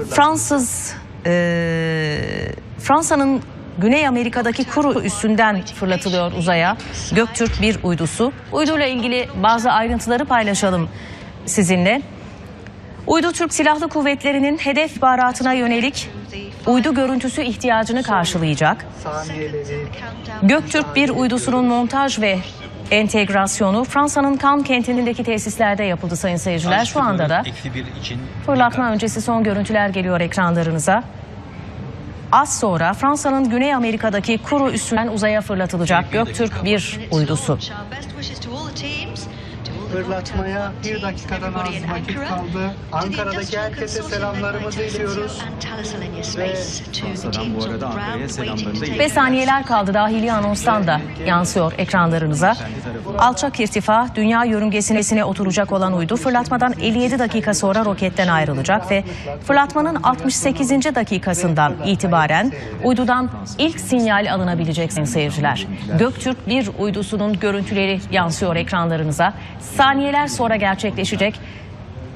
Fransız e, Fransa'nın Güney Amerika'daki kuru üstünden fırlatılıyor uzaya Göktürk bir uydusu. Uyduyla ilgili bazı ayrıntıları paylaşalım sizinle. Uydu Türk Silahlı Kuvvetleri'nin hedef baharatına yönelik uydu görüntüsü ihtiyacını karşılayacak. Göktürk bir uydusunun montaj ve entegrasyonu Fransa'nın Cannes kentindeki tesislerde yapıldı sayın seyirciler. Şu anda da için Fırlatma öncesi son görüntüler geliyor ekranlarınıza. Az sonra Fransa'nın Güney Amerika'daki Kuru üssünden uzaya fırlatılacak Göktürk bir uydusu. Fırlatmaya bir dakikadan az vakit kaldı. Ankara'daki herkese selamlarımızı iletiyoruz. Ve Fransa'dan bu arada Ankara'ya selamlarını da Ve saniyeler kaldı dahili anonstan da yansıyor ekranlarınıza. Alçak irtifa dünya yörüngesine oturacak olan uydu fırlatmadan 57 dakika sonra roketten ayrılacak ve fırlatmanın 68. dakikasından itibaren uydudan ilk sinyal alınabilecek seyirciler. Göktürk bir uydusunun görüntüleri yansıyor ekranlarınıza. Saniyeler sonra gerçekleşecek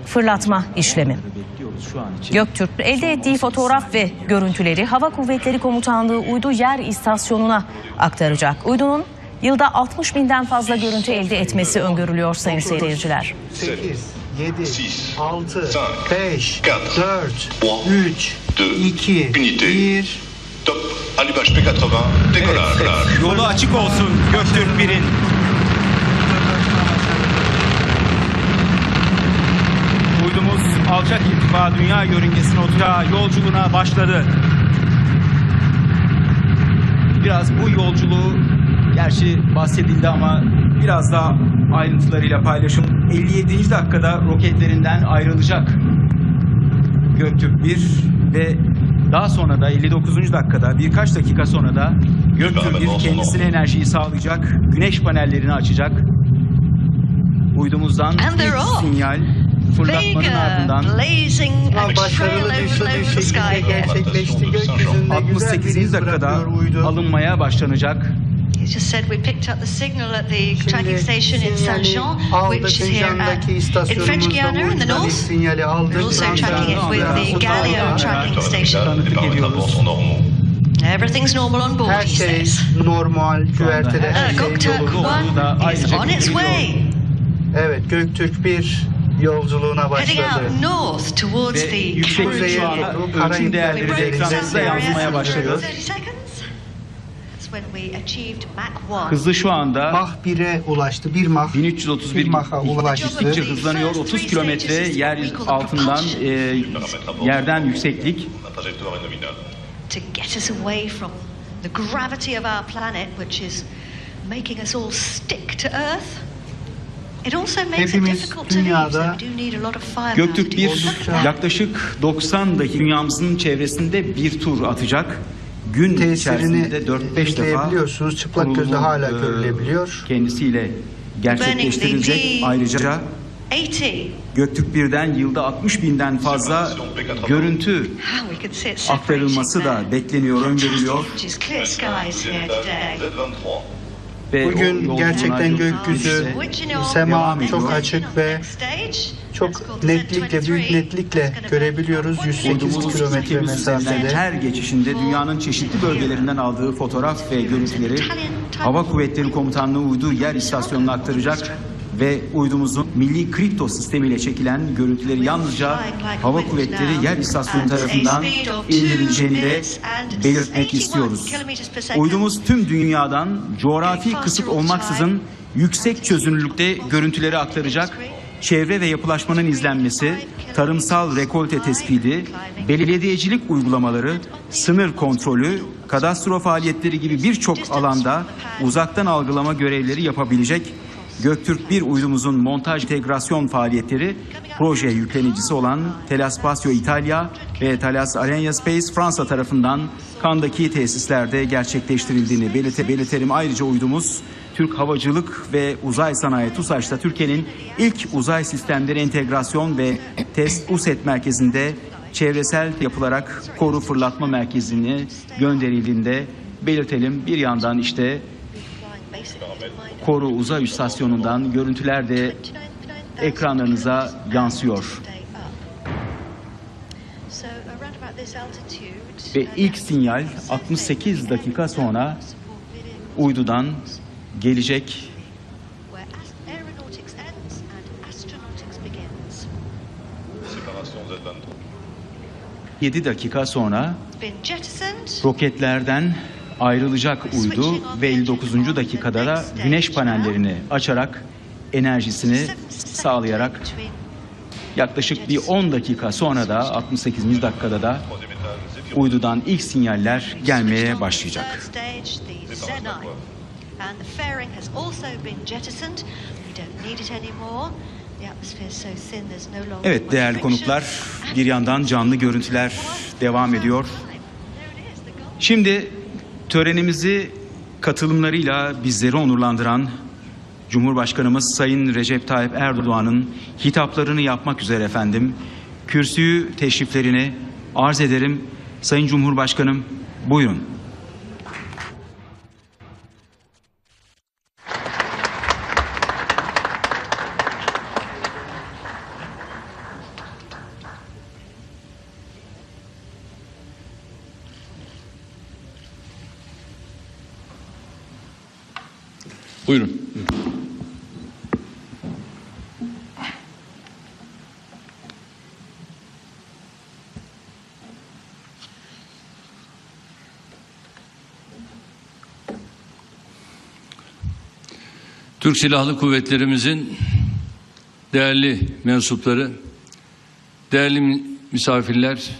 fırlatma işlemi. bekliyoruz şu an için. Göktürk elde ettiği fotoğraf ve görüntüleri Hava Kuvvetleri Komutanlığı Uydu Yer İstasyonu'na aktaracak. Uydunun yılda 60 binden fazla görüntü elde etmesi öngörülüyor sayın seyirciler. 8, 7, Six, 6, cinq, 5, quatre, 4, trois, 3, deux, 2, unité. 1. Top, allumage P80, décollage. Yolu açık olsun Göktürk 1'in. Uydumuz alçak irtifa dünya yörüngesine oturacağı yolculuğuna başladı. Biraz bu yolculuğu gerçi bahsedildi ama biraz daha ayrıntılarıyla paylaşım. 57. dakikada roketlerinden ayrılacak Göktürk 1 ve daha sonra da 59. dakikada birkaç dakika sonra da Göktürk 1 kendisine enerjiyi sağlayacak, güneş panellerini açacak. Uydumuzdan ilk off. sinyal fırlatmanın Vega ardından blazing Ama başarılı düştü sky. gerçekleşti. Gökyüzünde güzel bir 68. iz dakikada alınmaya başlanacak. He just said we picked up the signal at the tracking station in Saint-Jean, which is here at, in French Guiana in the north. sinyali aldık. We're also tracking it with the. Galileo tracking station. Everything's normal on board, Her he şey says. normal, güvertede her Uh, şey Göktürk yolunda. da 1 is on its way, Evet, Göktürk bir yolculuğuna heading başladı. out north towards Ve the yüksek doğru ölçüm değerleri de ekranımıza yansımaya başladı. 30 seconds. That's when we achieved Mach 1. Hızlı şu anda Mach 1'e ulaştı. Bir Mach. 1331 Bir Mach'a ulaştı. gittikçe hızlanıyor. 30 kilometre yer altından e, yerden yükseklik. To get us away from the gravity of our planet, which is making us all stick to Earth. It also makes it Hepimiz difficult to leave, dünyada so we do need a lot of firepower Göktürk to 1 Oldukça- yaklaşık 90 dakika dünyamızın çevresinde bir tur atacak. Gün Tesirini içerisinde 4-5 defa izleyebiliyorsunuz. Çıplak gözle hala e, görülebiliyor. Kendisiyle gerçekleştirilecek. Ayrıca 80. Göktürk 1'den yılda 60 binden fazla görüntü aktarılması da bekleniyor, öngörülüyor. Fantastic, which is clear skies here today. Z23. Ve Bugün gerçekten gökyüzü, sema çok açık ve çok netlikle, büyük netlikle görebiliyoruz. 108 Ordumuz kilometre mesafede. her geçişinde dünyanın çeşitli bölgelerinden aldığı fotoğraf ve görüntüleri Hava Kuvvetleri Komutanlığı uydu yer istasyonuna aktaracak ve uydumuzun milli kripto sistemiyle çekilen görüntüleri yalnızca Hava Kuvvetleri yer istasyonu tarafından indirileceğini de belirtmek istiyoruz. Uydumuz tüm dünyadan coğrafi kısıt olmaksızın yüksek çözünürlükte görüntüleri aktaracak çevre ve yapılaşmanın izlenmesi, tarımsal rekolte tespiti, belediyecilik uygulamaları, sınır kontrolü, kadastro faaliyetleri gibi birçok alanda uzaktan algılama görevleri yapabilecek Göktürk 1 uydumuzun montaj entegrasyon faaliyetleri proje yüklenicisi olan Telaspacio İtalya ve Thales Alenia Space Fransa tarafından Kandaki tesislerde gerçekleştirildiğini belirte belirtelim. Ayrıca uydumuz Türk Havacılık ve Uzay Sanayi TUSAŞ'ta Türkiye'nin ilk uzay sistemleri entegrasyon ve test USET merkezinde çevresel yapılarak koru fırlatma merkezine gönderildiğinde belirtelim. Bir yandan işte Koru Uzay İstasyonu'ndan görüntüler de ekranlarınıza yansıyor. Ve ilk sinyal surfing, 68 dakika sonra uydudan gelecek. where as- aeronautics ends and astronautics begins. Séparation Z23. 7 dakika sonra roketlerden ayrılacak uydu ve 59. dakikada da güneş panellerini açarak enerjisini 70 seconds sağlayarak yaklaşık bir 10 dakika sonra da 68. dakikada da uydudan ilk sinyaller gelmeye başlayacak. The third stage, the Z9. And the fairing has also been jettisoned. We don't need it anymore. The atmosphere is so thin there's no longer Evet değerli konuklar bir yandan canlı görüntüler devam ediyor. Şimdi törenimizi katılımlarıyla bizleri onurlandıran Cumhurbaşkanımız Sayın Recep Tayyip Erdoğan'ın hitaplarını yapmak üzere efendim. Kürsüyü teşriflerini arz ederim. Sayın Cumhurbaşkanım buyurun. Buyurun. Türk Silahlı Kuvvetlerimizin değerli mensupları, değerli mi- misafirler,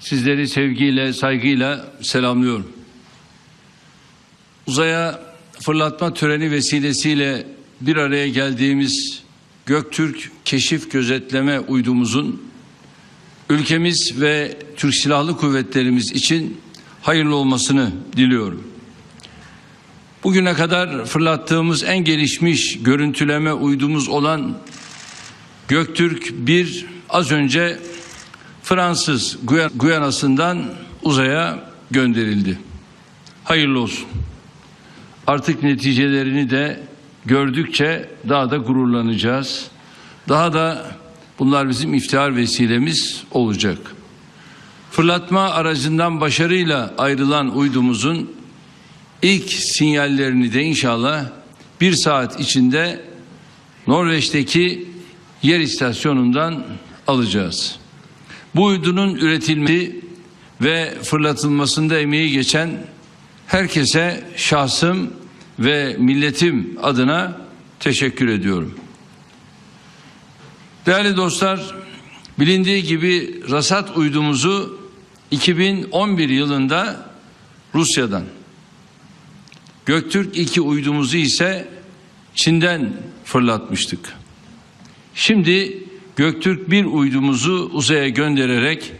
sizleri sevgiyle, saygıyla selamlıyorum. Uzaya fırlatma töreni vesilesiyle bir araya geldiğimiz Göktürk Keşif Gözetleme uydumuzun ülkemiz ve Türk Silahlı Kuvvetlerimiz için hayırlı olmasını diliyorum. Bugüne kadar fırlattığımız en gelişmiş görüntüleme uydumuz olan Göktürk 1 az önce Fransız Guya- Guyana'sından uzaya gönderildi. Hayırlı olsun. Artık neticelerini de gördükçe daha da gururlanacağız. Daha da bunlar bizim iftihar vesilemiz olacak. Fırlatma aracından başarıyla ayrılan uydumuzun ilk sinyallerini de inşallah bir saat içinde Norveç'teki yer istasyonundan alacağız. Bu uydunun üretilmesi ve fırlatılmasında emeği geçen herkese şahsım ve milletim adına teşekkür ediyorum. Değerli dostlar, bilindiği gibi Rasat uydumuzu 2011 yılında Rusya'dan, Göktürk 2 uydumuzu ise Çin'den fırlatmıştık. Şimdi Göktürk 1 uydumuzu uzaya göndererek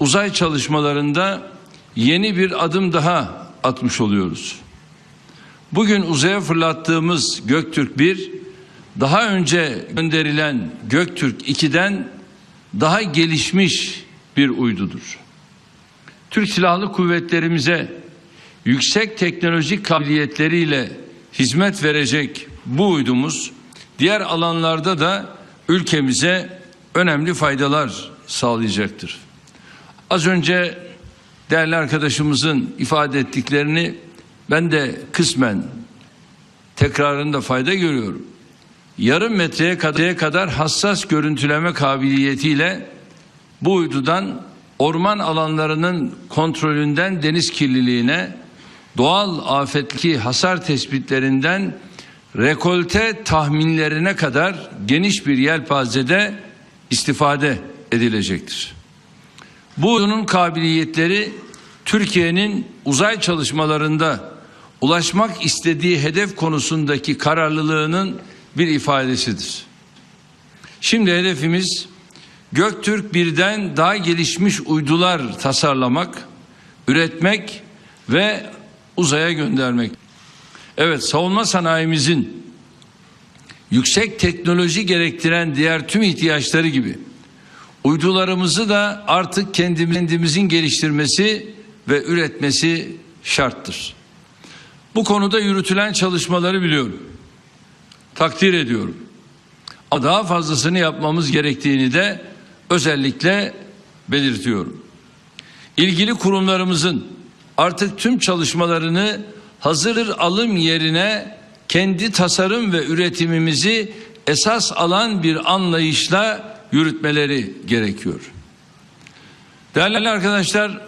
uzay çalışmalarında yeni bir adım daha atmış oluyoruz. Bugün uzaya fırlattığımız Göktürk 1 daha önce gönderilen Göktürk 2'den daha gelişmiş bir uydudur. Türk Silahlı Kuvvetlerimize yüksek teknolojik kabiliyetleriyle hizmet verecek bu uydumuz diğer alanlarda da ülkemize önemli faydalar sağlayacaktır. Az önce değerli arkadaşımızın ifade ettiklerini ben de kısmen tekrarında fayda görüyorum. Yarım metreye kadar, hassas görüntüleme kabiliyetiyle bu uydudan orman alanlarının kontrolünden deniz kirliliğine, doğal afetki hasar tespitlerinden rekolte tahminlerine kadar geniş bir yelpazede istifade edilecektir. Bu uydunun kabiliyetleri Türkiye'nin uzay çalışmalarında ulaşmak istediği hedef konusundaki kararlılığının bir ifadesidir. Şimdi hedefimiz Göktürk birden daha gelişmiş uydular tasarlamak, üretmek ve uzaya göndermek. Evet, savunma sanayimizin yüksek teknoloji gerektiren diğer tüm ihtiyaçları gibi uydularımızı da artık kendimizin geliştirmesi ve üretmesi şarttır. Bu konuda yürütülen çalışmaları biliyorum. Takdir ediyorum. Daha fazlasını yapmamız gerektiğini de özellikle belirtiyorum. İlgili kurumlarımızın artık tüm çalışmalarını hazır alım yerine kendi tasarım ve üretimimizi esas alan bir anlayışla yürütmeleri gerekiyor. Değerli arkadaşlar,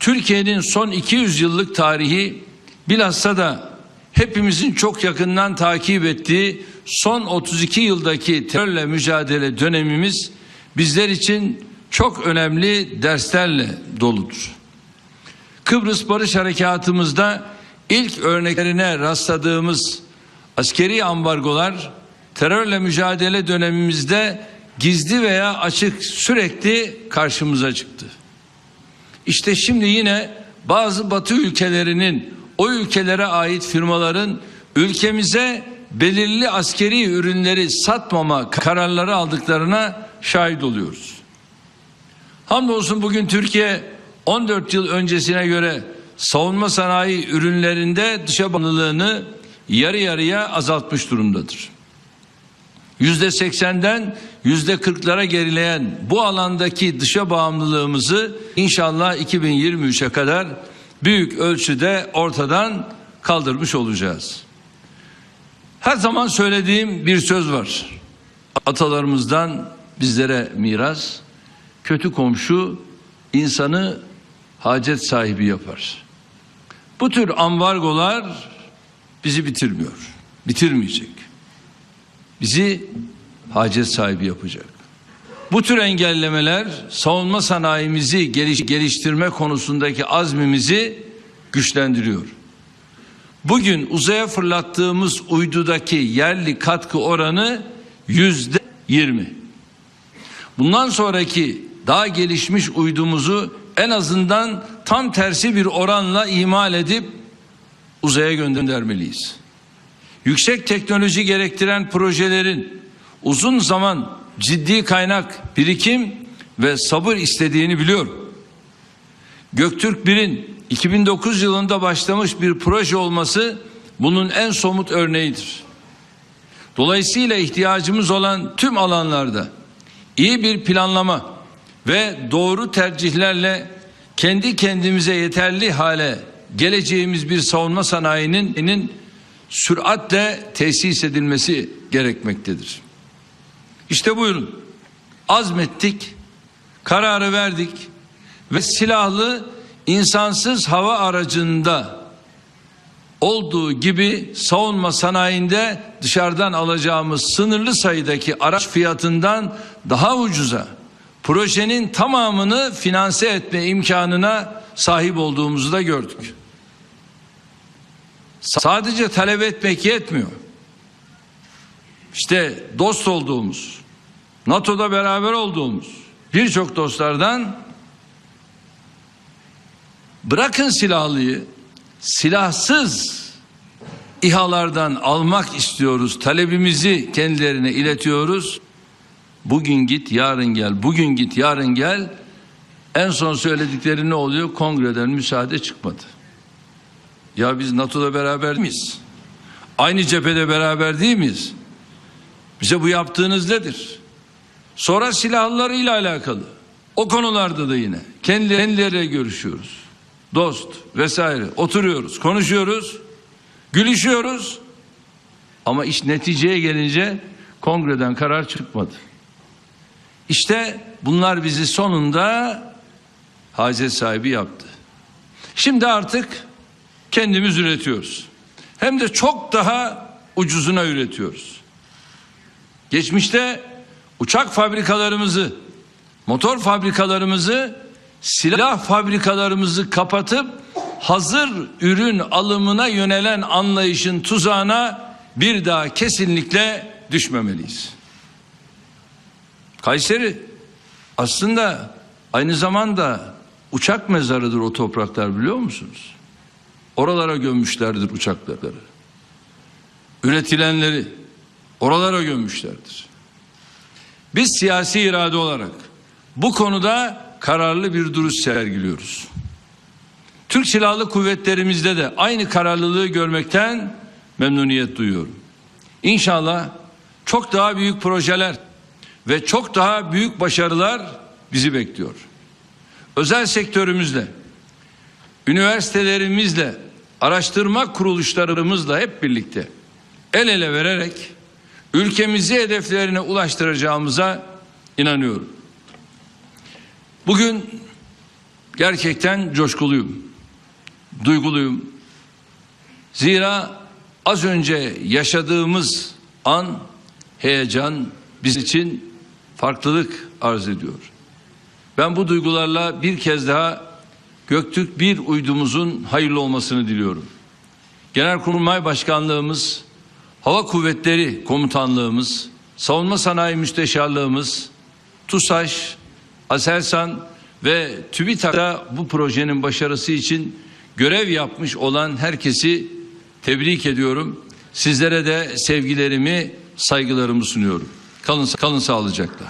Türkiye'nin son 200 yıllık tarihi bilhassa da hepimizin çok yakından takip ettiği son 32 yıldaki terörle mücadele dönemimiz bizler için çok önemli derslerle doludur. Kıbrıs Barış Harekatımızda ilk örneklerine rastladığımız askeri ambargolar terörle mücadele dönemimizde gizli veya açık sürekli karşımıza çıktı. İşte şimdi yine bazı batı ülkelerinin o ülkelere ait firmaların ülkemize belirli askeri ürünleri satmama kararları aldıklarına şahit oluyoruz. Hamdolsun bugün Türkiye 14 yıl öncesine göre savunma sanayi ürünlerinde dışa bağımlılığını yarı yarıya azaltmış durumdadır. Yüzde seksenden yüzde kırklara gerileyen bu alandaki dışa bağımlılığımızı inşallah 2023'e kadar büyük ölçüde ortadan kaldırmış olacağız. Her zaman söylediğim bir söz var. Atalarımızdan bizlere miras, kötü komşu insanı hacet sahibi yapar. Bu tür ambargolar bizi bitirmiyor, bitirmeyecek bizi hacet sahibi yapacak. Bu tür engellemeler savunma sanayimizi geliş, geliştirme konusundaki azmimizi güçlendiriyor. Bugün uzaya fırlattığımız uydudaki yerli katkı oranı yüzde yirmi. Bundan sonraki daha gelişmiş uydumuzu en azından tam tersi bir oranla imal edip uzaya göndermeliyiz yüksek teknoloji gerektiren projelerin uzun zaman ciddi kaynak, birikim ve sabır istediğini biliyorum. Göktürk 1'in 2009 yılında başlamış bir proje olması bunun en somut örneğidir. Dolayısıyla ihtiyacımız olan tüm alanlarda iyi bir planlama ve doğru tercihlerle kendi kendimize yeterli hale geleceğimiz bir savunma sanayinin süratle tesis edilmesi gerekmektedir. İşte buyurun. Azmettik, kararı verdik ve silahlı insansız hava aracında olduğu gibi savunma sanayinde dışarıdan alacağımız sınırlı sayıdaki araç fiyatından daha ucuza projenin tamamını finanse etme imkanına sahip olduğumuzu da gördük. Sadece talep etmek yetmiyor. İşte dost olduğumuz, NATO'da beraber olduğumuz birçok dostlardan bırakın silahlıyı, silahsız İHA'lardan almak istiyoruz. Talebimizi kendilerine iletiyoruz. Bugün git, yarın gel. Bugün git, yarın gel. En son söyledikleri ne oluyor? Kongreden müsaade çıkmadı. Ya biz NATO'da beraber miyiz? Aynı cephede beraber değil miyiz? Bize bu yaptığınız nedir? Sonra silahlarıyla alakalı. O konularda da yine kendileriyle görüşüyoruz. Dost vesaire oturuyoruz, konuşuyoruz, gülüşüyoruz. Ama iş neticeye gelince kongreden karar çıkmadı. İşte bunlar bizi sonunda hacet sahibi yaptı. Şimdi artık kendimiz üretiyoruz. Hem de çok daha ucuzuna üretiyoruz. Geçmişte uçak fabrikalarımızı, motor fabrikalarımızı, silah fabrikalarımızı kapatıp hazır ürün alımına yönelen anlayışın tuzağına bir daha kesinlikle düşmemeliyiz. Kayseri aslında aynı zamanda uçak mezarıdır o topraklar biliyor musunuz? Oralara gömmüşlerdir uçakları. Üretilenleri oralara gömmüşlerdir. Biz siyasi irade olarak bu konuda kararlı bir duruş sergiliyoruz. Türk Silahlı Kuvvetlerimizde de aynı kararlılığı görmekten memnuniyet duyuyorum. İnşallah çok daha büyük projeler ve çok daha büyük başarılar bizi bekliyor. özel sektörümüzle, üniversitelerimizle, araştırma kuruluşlarımızla hep birlikte el ele vererek ülkemizi hedeflerine ulaştıracağımıza inanıyorum. Bugün gerçekten coşkuluyum, duyguluyum. Zira az önce yaşadığımız an heyecan biz için farklılık arz ediyor. Ben bu duygularla bir kez daha Göktürk bir uydumuzun hayırlı olmasını diliyorum. Genelkurmay Başkanlığımız, Hava Kuvvetleri Komutanlığımız, Savunma Sanayi Müsteşarlığımız, TUSAŞ, ASELSAN ve TÜBİTAK'ta bu projenin başarısı için görev yapmış olan herkesi tebrik ediyorum. Sizlere de sevgilerimi, saygılarımı sunuyorum. Kalın, kalın sağlıcakla.